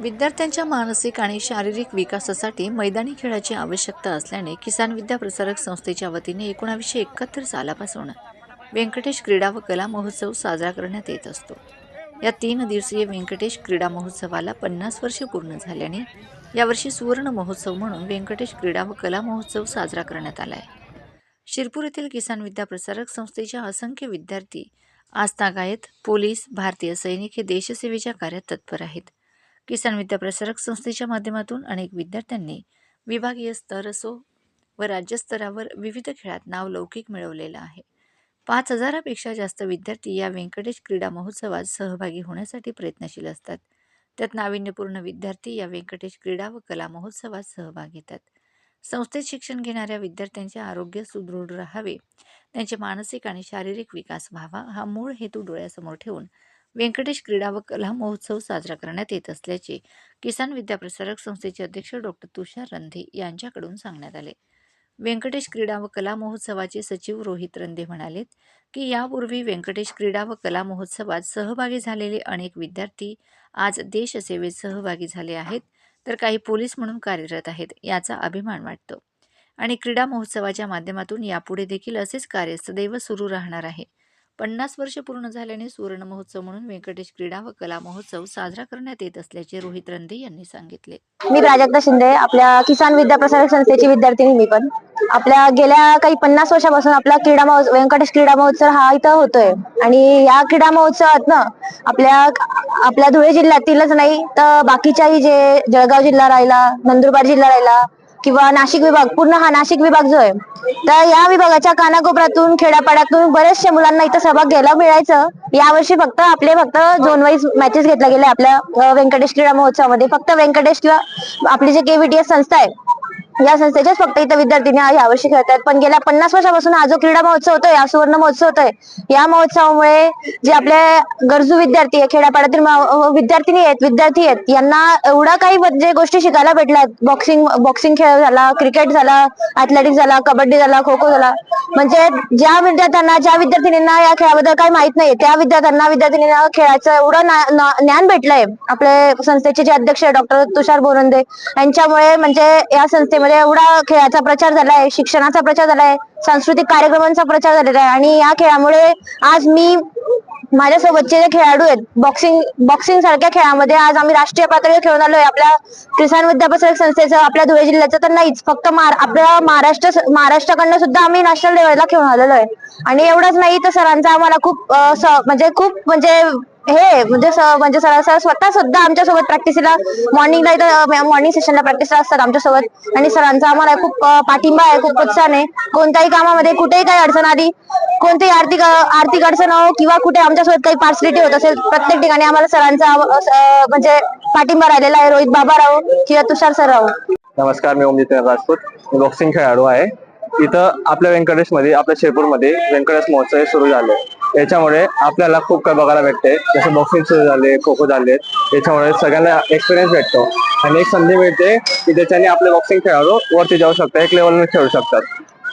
विद्यार्थ्यांच्या मानसिक आणि शारीरिक विकासासाठी मैदानी खेळाची आवश्यकता असल्याने किसान विद्या प्रसारक संस्थेच्या वतीने एकोणावीसशे एकाहत्तर सालापासून व्यंकटेश क्रीडा व कला महोत्सव साजरा करण्यात येत असतो. या तीन दिवसीय व्यंकटेश क्रीडा महोत्सवाला पन्नास वर्षे पूर्ण झाल्याने यावर्षी सुवर्ण महोत्सव म्हणून व्यंकटेश क्रीडा व कला महोत्सव साजरा करण्यात आला आहे शिरपूर येथील किसान विद्या प्रसारक संस्थेच्या असंख्य विद्यार्थी आस्थागायत पोलीस भारतीय सैनिक हे देशसेवेच्या कार्यात तत्पर आहेत. किसान विद्या प्रसारक संस्थेच्या माध्यमातून अनेक विद्यार्थ्यांनी विभागीय स्तर असो व राज्यस्तरावर विविध खेळात नाव लौकिक मिळवलेलं आहे. पाच हजारापेक्षा जास्त विद्यार्थी या व्यंकटेश क्रीडा महोत्सवात सहभागी होण्यासाठी प्रयत्नशील असतात. त्यात नाविन्यपूर्ण विद्यार्थी या व्यंकटेश क्रीडा व कला महोत्सवात सहभाग घेतात. संस्थेत शिक्षण घेणाऱ्या विद्यार्थ्यांचे आरोग्य सुदृढ राहावे त्यांचे मानसिक आणि शारीरिक विकास व्हावा हा मूळ हेतू डोळ्यासमोर ठेवून व्यंकटेश क्रीडा व कला महोत्सव साजरा करण्यात येत असल्याचे किसान विद्याप्रसारक संस्थेचे अध्यक्ष डॉक्टर तुषार रंधे यांच्याकडून सांगण्यात आले. व्यंकटेश क्रीडा व कला महोत्सवाचे सचिव रोहित रंधे म्हणालेत की यापूर्वी व्यंकटेश क्रीडा व कला महोत्सवात सहभागी झालेले अनेक विद्यार्थी आज देशसेवेत सहभागी झाले आहेत तर काही पोलीस म्हणून कार्यरत आहेत याचा अभिमान वाटतो. आणि क्रीडा महोत्सवाच्या माध्यमातून यापुढे देखील असेच कार्य सदैव सुरू राहणार आहे. पन्नास वर्ष पूर्ण झाल्याने सुवर्ण महोत्सव म्हणून व्यंकटेश क्रीडा व कला महोत्सव साजरा करण्यात येत असल्याचे रोहित रंधे यांनी सांगितले. मी प्राजक्ता शिंदे आपल्या किसान विद्या प्रसारक संस्थेची विद्यार्थिनी मी पण. आपल्या गेल्या काही पन्नास वर्षापासून आपला क्रीडा महोत्सव व्यंकटेश क्रीडा महोत्सव हा इथं होतोय. आणि या क्रीडा महोत्सवात ना आपल्या आपल्या धुळे जिल्ह्यातीलच नाही तर बाकीच्याही जे जळगाव जिल्हा राहिला नंदुरबार जिल्हा राहिला किंवा नाशिक विभाग पूर्ण हा नाशिक विभाग जो आहे तर या विभागाच्या कानाकोपऱ्यातून खेड्यापाड्यातून बरेचशे मुलांना इथं सहभाग घ्यायला मिळायचं. यावर्षी फक्त आपले फक्त झोन वाईज मॅचेस घेतल्या गेल्या आपल्या व्यंकटेश क्रीडा महोत्सवामध्ये. फक्त व्यंकटेश किंवा आपली जे केव्हीटीएस संस्था आहे या संस्थेच्याच फक्त इथं विद्यार्थ्यांनी यावर्षी खेळतात पण गेल्या पन्नास वर्षापासून हा जो क्रीडा महोत्सव होतोय हा सुवर्ण महोत्सव होतोय या महोत्सवामुळे जे आपले गरजू विद्यार्थी आहे खेड्यापाड्यातील विद्यार्थिनी आहेत विद्यार्थी आहेत यांना एवढा काही म्हणजे गोष्टी शिकायला भेटल्यात बॉक्सिंग बॉक्सिंग खेळ झाला क्रिकेट झाला ऍथलेटिक्स झाला कबड्डी झाला खो खो झाला म्हणजे ज्या विद्यार्थ्यांना ज्या विद्यार्थिनींना या खेळाबद्दल काही माहीत नाही त्या विद्यार्थ्यांना विद्यार्थिनींना खेळाचं एवढं ज्ञान भेटलंय. आपले संस्थेचे जे अध्यक्ष डॉक्टर तुषार बोरंदे यांच्यामुळे म्हणजे या संस्थेमध्ये म्हणजे एवढा खेळाचा प्रचार झालाय शिक्षणाचा प्रचार झालाय सांस्कृतिक कार्यक्रमांचा प्रचार झालेला आहे. आणि या खेळामुळे आज मी माझ्यासोबतचे जे खेळाडू आहेत बॉक्सिंग बॉक्सिंग सारख्या खेळामध्ये आज आम्ही राष्ट्रीय पातळीवर खेळून आलोय. आपल्या किसान विद्याप्रसारक संस्थेचं आपल्या धुळे जिल्ह्याचं तर नाहीच फक्त मार- आपल्या महाराष्ट्र महाराष्ट्राकडनं सुद्धा आम्ही नॅशनल लेवलला खेळून आलेलो आहे. आणि एवढंच नाही तर सरांचा आम्हाला खूप स- म्हणजे खूप म्हणजे हे म्हणजे स- म्हणजे सर सर स्वतः सुद्धा आमच्यासोबत प्रॅक्टिसला मॉर्निंगला इथं मॉर्निंग सेशनला प्रॅक्टिसला असतात आमच्यासोबत. आणि सरांचा आम्हाला खूप अं, पाठिंबा आहे खूप प्रोत्साहन आहे कोणत्याही कामामध्ये कुठेही काही अडचण आली कोणतीही आर्थिक आर्थिक अडचण हो किंवा कुठे आमच्यासोबत काही पार्सलिटी होत असेल प्रत्येक ठिकाणी आम्हाला सरांचा अं, म्हणजे पाठिंबा राहिलेला आहे. रोहित बाबा राव किंवा तुषार सर राव नमस्कार मी ओमजित राजपूत. मी बॉक्सिंग खेळाडू आहे. इथं आपल्या व्यंकटेशमध्ये आपल्या शेपूरमध्ये व्यंकटेश महोत्सव हे सुरू झाले. याच्यामुळे आपल्याला खूप काही बघायला भेटते. जसं बॉक्सिंग सुरू झाले खो खो झाले याच्यामुळे सगळ्यांना एक्सपिरियन्स भेटतो. आणि एक संधी मिळते की त्याच्याने आपले बॉक्सिंग खेळाडू वरती जाऊ शकतात एक लेवलने खेळू शकतात.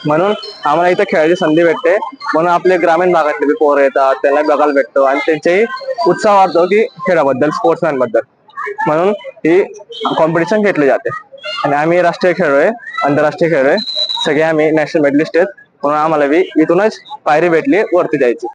म्हणून आम्हाला इथं खेळायची संधी भेटते. म्हणून आपले ग्रामीण भागातले बी पोरं येतात त्यांना बघायला भेटतो आणि त्यांचाही उत्साह वाढतो की खेळाबद्दल स्पोर्ट्समॅनबद्दल. म्हणून ही कॉम्पिटिशन घेतली जाते. आणि आम्ही राष्ट्रीय खेळलोय आंतरराष्ट्रीय खेळलोय सगळे आम्ही नॅशनल मेडलिस्ट आहेत. म्हणून आम्हाला बी इथूनच पायरी भेटली वरती जायची.